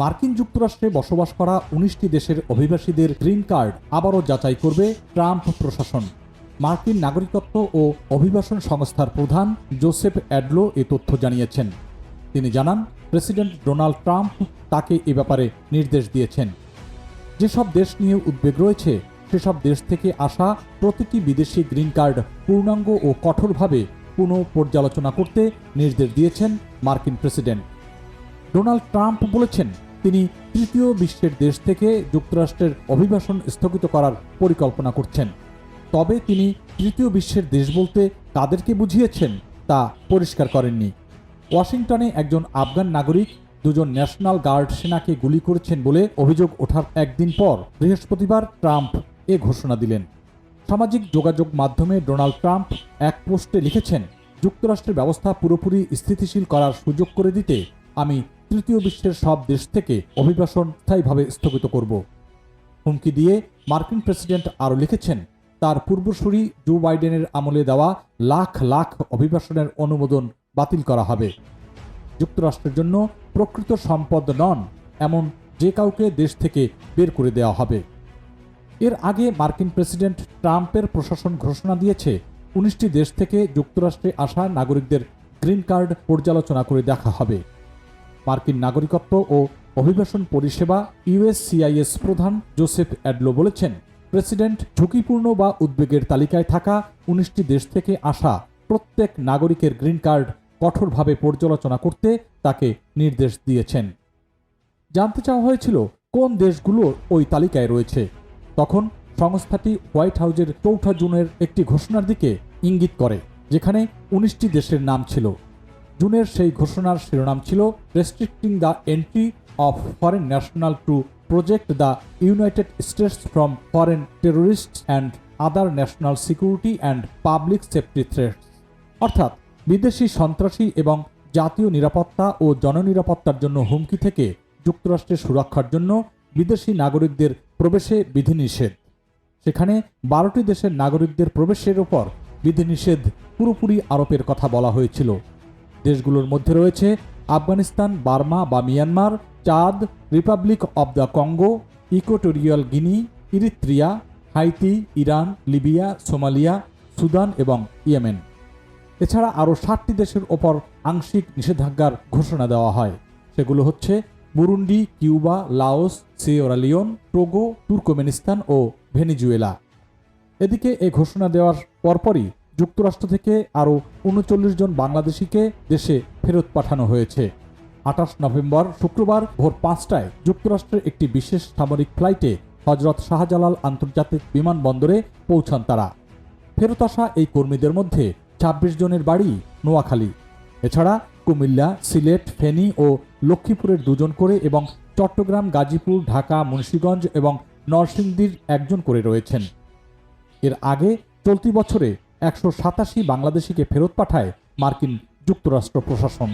মার্কিন যুক্তরাষ্ট্রে বসবাস করা উনিশটি দেশের অভিবাসীদের গ্রিন কার্ড আবারও যাচাই করবে ট্রাম্প প্রশাসন। মার্কিন নাগরিকত্ব ও অভিবাসন সংস্থার প্রধান জোসেফ অ্যাডলো এ তথ্য জানিয়েছেন। তিনি জানান, প্রেসিডেন্ট ডোনাল্ড ট্রাম্প তাকে এ ব্যাপারে নির্দেশ দিয়েছেন। যেসব দেশ নিয়ে উদ্বেগ রয়েছে, সেসব দেশ থেকে আসা প্রতিটি বিদেশি গ্রিন কার্ড পূর্ণাঙ্গ ও কঠোরভাবে পুনঃ পর্যালোচনা করতে নির্দেশ দিয়েছেন মার্কিন প্রেসিডেন্ট। ডোনাল্ড ট্রাম্প বলেছেন তিনি তৃতীয় বিশ্বের দেশ থেকে যুক্তরাষ্ট্রের অভিবাসন স্থগিত করার পরিকল্পনা করছেন। তবে তিনি তৃতীয় বিশ্বের দেশ বলতে কাদেরকে বুঝিয়েছেন তা পরিষ্কার করেননি। ওয়াশিংটনে একজন আফগান নাগরিক দুজন ন্যাশনাল গার্ড সেনাকে গুলি করেছেন বলে অভিযোগ ওঠার একদিন পর বৃহস্পতিবার ট্রাম্প এ ঘোষণা দিলেন। সামাজিক যোগাযোগ মাধ্যমে ডোনাল্ড ট্রাম্প এক পোস্টে লিখেছেন, যুক্তরাষ্ট্রের ব্যবস্থা পুরোপুরি স্থিতিশীল করার সুযোগ করে দিতে আমি তৃতীয় বিশ্বের সব দেশ থেকে অভিবাসন স্থায়ীভাবে স্থগিত করব। হুমকি দিয়ে মার্কিন প্রেসিডেন্ট আরও লিখেছেন, তার পূর্বসূরি জো বাইডেনের আমলে দেওয়া লাখ লাখ অভিবাসনের অনুমোদন বাতিল করা হবে। যুক্তরাষ্ট্রের জন্য প্রকৃত সম্পদ নন, এমন যে কাউকে দেশ থেকে বের করে দেওয়া হবে। এর আগে মার্কিন প্রেসিডেন্ট ট্রাম্পের প্রশাসন ঘোষণা দিয়েছে, উনিশটি দেশ থেকে যুক্তরাষ্ট্রে আসা নাগরিকদের গ্রিন কার্ড পর্যালোচনা করে দেখা হবে। মার্কিন নাগরিকত্ব ও অভিবাসন পরিষেবা ইউএসসিআইএস প্রধান জোসেফ অ্যাডলো বলেছেন, প্রেসিডেন্ট ঝুঁকিপূর্ণ বা উদ্বেগের তালিকায় থাকা উনিশটি দেশ থেকে আসা প্রত্যেক নাগরিকের গ্রিন কার্ড কঠোরভাবে পর্যালোচনা করতে তাকে নির্দেশ দিয়েছেন। জানতে চাওয়া হয়েছিল, কোন দেশগুলো ওই তালিকায় রয়েছে? তখন সংস্থাটি হোয়াইট হাউজের চৌঠা জুনের একটি ঘোষণার দিকে ইঙ্গিত করে, যেখানে উনিশটি দেশের নাম ছিল। জুনের সেই ঘোষণার শিরোনাম ছিল restricting the entry of foreign national to project the United States from foreign terrorist and other national security and public safety threats. অর্থাৎ, বিদেশি সন্ত্রাসী এবং জাতীয় নিরাপত্তা ও জননিরাপত্তার জন্য হুমকি থেকে যুক্তরাষ্ট্রের সুরক্ষার জন্য বিদেশি নাগরিকদের প্রবেশে বিধিনিষেধ। সেখানে বারোটি দেশের নাগরিকদের প্রবেশের ওপর বিধিনিষেধ পুরোপুরি আরোপের কথা বলা হয়েছিল। দেশগুলোর মধ্যে রয়েছে আফগানিস্তান, বার্মা বা Myanmar, Chad, Republic of the Congo Equatorial Guinea, Eritrea, Haiti, Iran, Libya, Somalia, Sudan এবং ইয়েমেন। এছাড়া আরও ষাটটি দেশের ওপর আংশিক নিষেধাজ্ঞার ঘোষণা দেওয়া হয়। সেগুলো হচ্ছে Burundi, Cuba, Laos Sierra Leone Togo, Turkmenistan ও ভেনিজুয়েলা। এদিকে এ ঘোষণা দেওয়ার পরপরই যুক্তরাষ্ট্র থেকে আরও উনচল্লিশ জন বাংলাদেশিকে দেশে ফেরত পাঠানো হয়েছে। আঠাশ নভেম্বর শুক্রবার ভোর পাঁচটায় যুক্তরাষ্ট্রের একটি বিশেষ সামরিক ফ্লাইটে হজরত শাহজালাল আন্তর্জাতিক বিমানবন্দরে পৌঁছান তারা। ফেরত আসা এই কর্মীদের মধ্যে ২৬ জনের বাড়ি নোয়াখালী। এছাড়া কুমিল্লা, সিলেট, ফেনী ও লক্ষ্মীপুরের দুজন করে এবং চট্টগ্রাম, গাজীপুর, ঢাকা, মুন্সীগঞ্জ এবং নরসিংদীর একজন করে রয়েছেন। এর আগে চলতি বছরে একশো সাতাশি বাংলাদেশিকে ফেরত পাঠায় মার্কিন যুক্তরাষ্ট্র প্রশাসন।